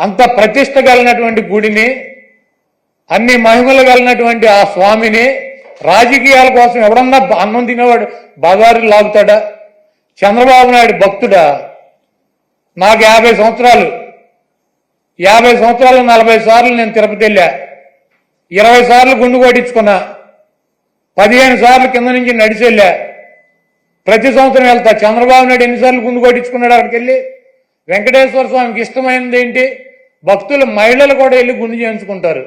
అంత ప్రతిష్ట కలిగినటువంటి గుడిని అన్ని మహిమలు కలిగినటువంటి ఆ స్వామిని రాజకీయాల కోసం ఎవడన్నా అన్నం తినేవాడు బజారు లాగుతాడా? చంద్రబాబు నాయుడు భక్తుడా? నాకు యాభై సంవత్సరాలు. యాభై సంవత్సరాలు నలభై సార్లు నేను తిరుపతి వెళ్ళా. ఇరవై సార్లు గుండు కొట్టించుకున్నా. పదిహేను సార్లు కింద నుంచి నడిచి వెళ్ళా. ప్రతి సంవత్సరం వెళ్తా. చంద్రబాబు నాయుడు ఎన్నిసార్లు గుండు కొట్టించుకున్నాడు అక్కడికి వెళ్ళి? వెంకటేశ్వర స్వామికి ఇష్టమైనది ఏంటి? భక్తులు మహిళలు కూడా వెళ్ళి గుండు చేయించుకుంటారు.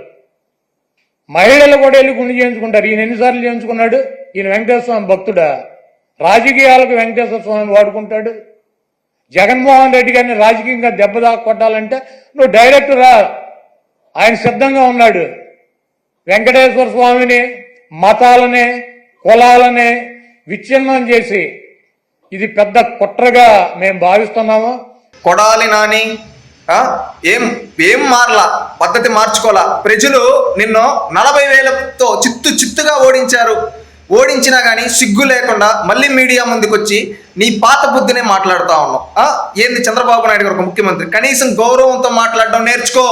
మహిళలు కూడా వెళ్ళి గుండు చేయించుకుంటారు. ఈయన ఎన్నిసార్లు చేయించుకున్నాడు? ఈయన వెంకటేశ్వర స్వామి భక్తుడా? రాజకీయాలకు వెంకటేశ్వర స్వామి వాడుకుంటాడు. జగన్మోహన్ రెడ్డి గారిని రాజకీయంగా దెబ్బ కొట్టాలంటే నువ్వు డైరెక్ట్ రా. ఆయన సిద్ధంగా ఉన్నాడు. వెంకటేశ్వర స్వామిని మతాలని కులాలని విచ్ఛిన్నం చేసి ఇది పెద్ద కుట్రగా మేము భావిస్తున్నాము. కొడాలి నాని ఏం ఏం మారలా? పద్ధతి మార్చుకోలా ప్రజలు నిన్ను నలభై వేలతో చిత్తు చిత్తుగా ఓడించారు. ఓడించినా కానీ సిగ్గు లేకుండా మళ్ళీ మీడియా ముందుకు వచ్చి నీ పాత బుద్ధినే మాట్లాడుతా ఉన్నావు. ఏంది చంద్రబాబు నాయుడు గారు ఒక ముఖ్యమంత్రి? కనీసం గౌరవంతో మాట్లాడడం నేర్చుకో.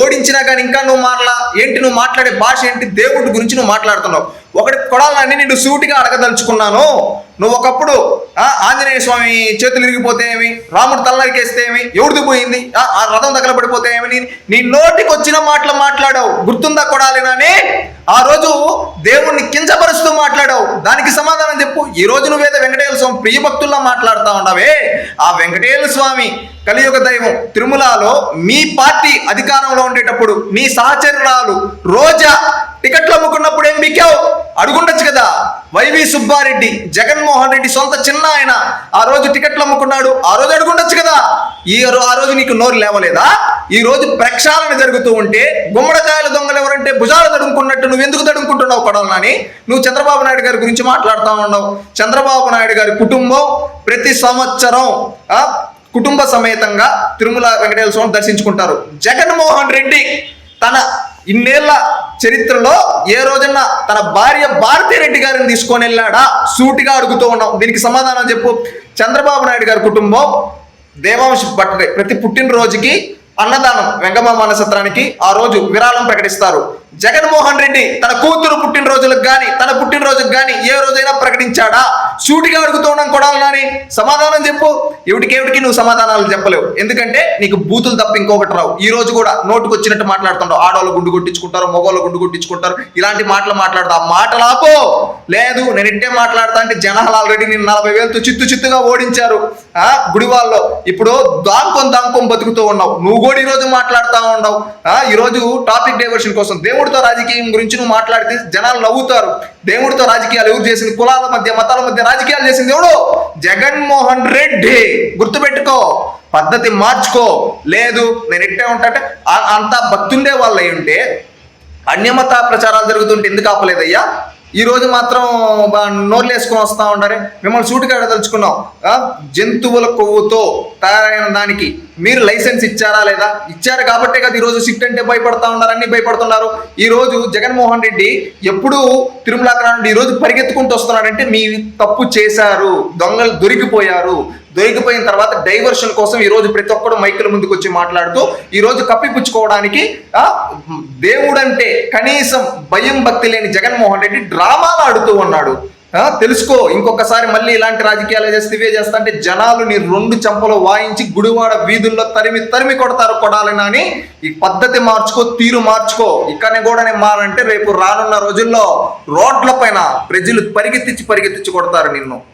ఓడించినా కానీ ఇంకా నువ్వు మారలా? ఏంటి నువ్వు మాట్లాడే భాష ఏంటి? దేవుడి గురించి నువ్వు మాట్లాడుతున్నావు. ఒకటి కొడాలని నేను సూటిగా అడగదలుచుకున్నాను. నువ్వు ఒకప్పుడు ఆంజనేయ స్వామి చేతులు ఇరిగిపోతే ఏమి? రాముడు తల్లరికేస్తే ఏమి? ఎవరిది పోయింది? ఆ, ఆ రథం దగ్గర పడిపోతే ఏమి? నీ- నోటికి వచ్చిన మాటలు మాట్లాడావు. గుర్తుందా కొడాలినని ఆ రోజు దేవుణ్ణి కించపరుస్తూ మాట్లాడావు. దానికి సమాధానం చెప్పు. ఈ రోజు నువ్వేదో వెంకటేశ్వర స్వామి ప్రియ భక్తుల్లా మాట్లాడుతా ఉండవే ఆ వెంకటేశ్వర స్వామి కలియుగ దైవం తిరుమలలో మీ పార్టీ అధికారంలో ఉండేటప్పుడు నీ సహచరురాలు రోజా అడుగుండొచ్చు కదా. వైవి సుబ్బారెడ్డి జగన్మోహన్ రెడ్డి సొంత చిన్న ఆయన ఆ రోజు టికెట్లు అమ్ముకున్నాడు. ఆ రోజు అడుగుండొచ్చు కదా. ఈ ఆ రోజు నీకు నోరు లేవలేదా? ఈ రోజు ప్రక్షాళన జరుగుతూ ఉంటే గుమ్మడికాయల దొంగలు ఎవరంటే భుజాలు తడుముకున్నట్టు నువ్వు ఎందుకు తడుముకుంటున్నావు కొడాలని నువ్వు చంద్రబాబు నాయుడు గారి గురించి మాట్లాడుతూ ఉన్నావు. చంద్రబాబు నాయుడు గారి కుటుంబం ప్రతి సంవత్సరం కుటుంబ సమేతంగా తిరుమల వెంకటేశ్వర స్వామిని దర్శించుకుంటారు. జగన్మోహన్ రెడ్డి తన ఇన్నేళ్ళ చరిత్రలో ఏ రోజున తన భార్య భారతీ రెడ్డి గారిని తీసుకొని వెళ్ళాడా? సూటిగా అడుగుతూ ఉన్నాం. దీనికి సమాధానం చెప్పు. చంద్రబాబు నాయుడు గారి కుటుంబం దేవాంశ బర్త్డే ప్రతి పుట్టినరోజుకి అన్నదానం వెంగమామ నక్షత్రానికి ఆ రోజు విరాళం ప్రకటిస్తారు. జగన్మోహన్ రెడ్డి తన కూతురు పుట్టినరోజులకు కానీ తన పుట్టినరోజుకు కానీ ఏ రోజైనా సూటిగా అడుగుతున్నాం కొడాలని సమాధానం చెప్పు. ఎవటికేవిటికి నువ్వు సమాధానాలు చెప్పలేవు. ఎందుకంటే నీకు బూతులు తప్ప ఇంకొకటి రావు. ఈ రోజు కూడా నోటుకు వచ్చినట్టు మాట్లాడుతుంటావు. ఆడవాళ్ళు గుండు కొట్టించుకుంటారు మగవాళ్ళు గుండు కొట్టించుకుంటారు. ఇలాంటి మాటలు మాట్లాడతా. ఆ మాటలు ఆపో. లేదు నేను ఇంటే మాట్లాడతా అంటే జనాలు ఆల్రెడీ నేను నలభై వేలతో చిత్తు చిత్తుగా ఓడించారు. ఆ గుడివాళ్ళు ఇప్పుడు దాంకొని దాంకొని బతుకుతూ ఉన్నావు. నువ్వు కూడా ఈ రోజు మాట్లాడుతూ ఉన్నావు. ఆ ఈ రోజు టాపిక్ డైవర్షన్ కోసం దేవుడితో రాజకీయం గురించి నువ్వు మాట్లాడితే జనాలు నవ్వుతారు. దేవుడితో రాజకీయాలు ఎవరు చేసిన కులాల మధ్య మతాల మధ్య రాజకీయాలు చేసింది ఎవడు? జగన్మోహన్ రెడ్డి. గుర్తుపెట్టుకో పద్ధతి మార్చుకో. లేదు నేను ఇట్టే ఉంటా అంటే అంత భక్తుండే వాళ్ళు అయి ఉంటే అన్యమత ప్రచారాలు జరుగుతుంటే ఎందుకు ఆపలేదయ్యా? ఈ రోజు మాత్రం బా- నోర్లు వేసుకొని వస్తూ ఉంటారు మిమ్మల్ని సూటిగా అడగదలుచుకున్నాం జంతువుల కొవ్వుతో తయారైన దానికి మీరు లైసెన్స్ ఇచ్చారా లేదా? ఇచ్చారు కాబట్టే కదా ఈరోజు సిట్ అంటే భయపడతా ఉన్నారు అన్ని భయపడుతున్నారు. ఈ రోజు జగన్మోహన్ రెడ్డి ఎప్పుడు తిరుమలకి రానుండి ఈరోజు పరిగెత్తుకుంటూ వస్తున్నాడంటే మీ తప్పు చేశారు దొంగలు దొరికిపోయారు. దొరికిపోయిన తర్వాత డైవర్షన్ కోసం ఈ రోజు ప్రతి ఒక్కరు మైకుల ముందుకు వచ్చి మాట్లాడుతూ ఈ రోజు కప్పిపుచ్చుకోవడానికి దేవుడంటే కనీసం భయం భక్తి లేని జగన్మోహన్ రెడ్డి డ్రామాలు ఆడుతూ ఉన్నాడు. తెలుసుకో ఇంకొకసారి మళ్ళీ ఇలాంటి రాజకీయాలు చేస్తే ఇవే చేస్తా అంటే జనాలు నీ రెండు చెంపలు వాయించి గుడివాడ వీధుల్లో తరిమి తరిమి కొడతారు కొడాలని అని ఈ పద్ధతి మార్చుకో తీరు మార్చుకో. ఇక్కడనే కూడా నేను మారంటే రేపు రానున్న రోజుల్లో రోడ్ల పైన ప్రజలు పరిగెత్తించి పరిగెత్తించి కొడతారు నిన్ను.